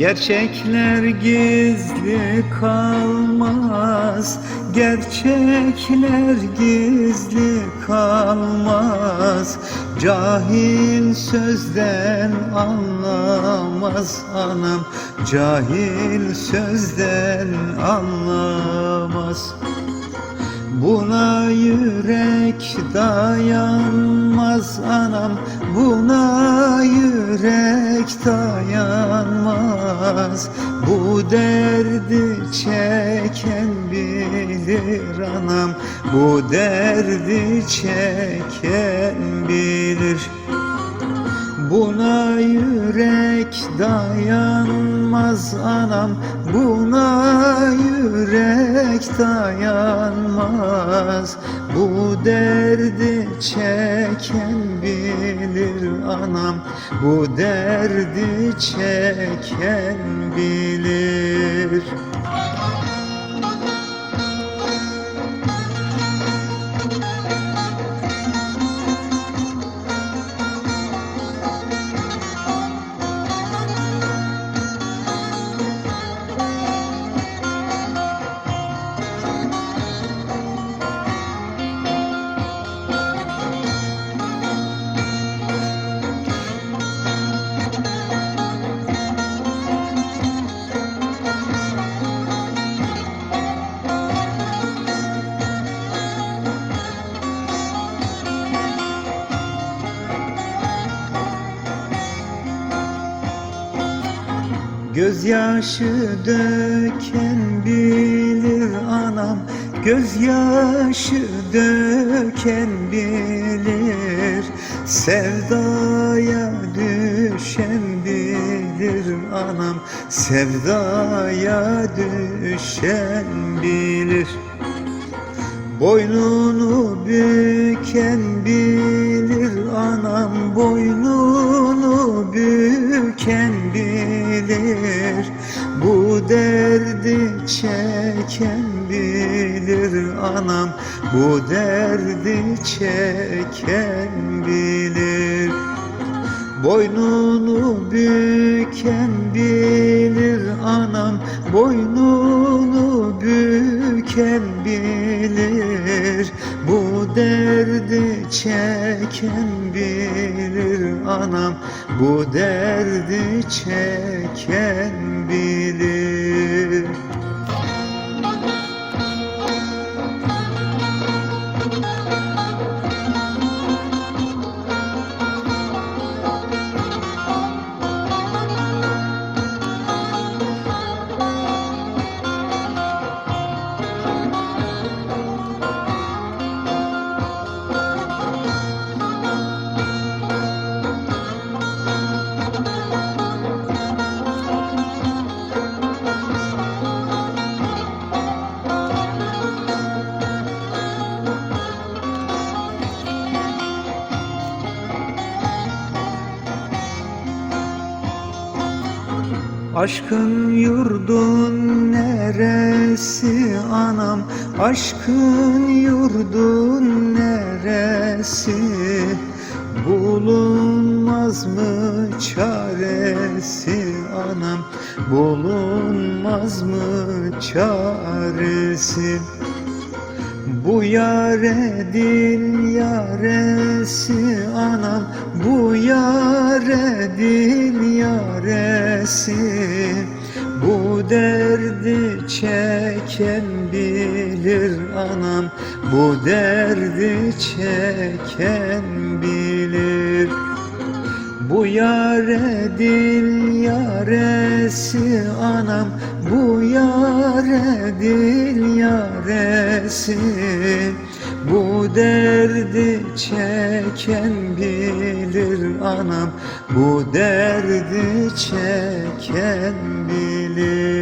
Gerçekler gizli kalmaz Gerçekler gizli kalmaz. Cahil sözden anlamaz anam Cahil sözden anlamaz. Buna yürek dayanmaz anam Buna yürek dayanmaz Bu derdi çeken bilir anam. Bu derdi çeken bilir. Buna yürek dayanmaz anam. Buna yürek dayanmaz. Bu derdi çeken bilir anam Bu derdi çeken bilir Gözyaşı döken bilir anam Gözyaşı döken bilir. Sevdaya düşen bilir anam Sevdaya düşen bilir. Boynunu büken bilir anam Boynunu çeken bilir anam Bu derdi çeken bilir. Boynunu büken bilir anam Boynunu büken bilir. Bu derdi çeken bilir anam Bu derdi çeken bilir Aşkın yurdun neresi anam? Aşkın yurdun neresi? Bulunmaz mı çaresi anam? Bulunmaz mı çaresi bu yare dil yaresi anam. Bu yare dil yaresi Bu derdi çeken bilir anam. Bu derdi çeken bilir. Bu yare dil yaresi anam. Bu yare dil yaresi Bu derdi çeken bilir anam. Bu derdi çeken bilir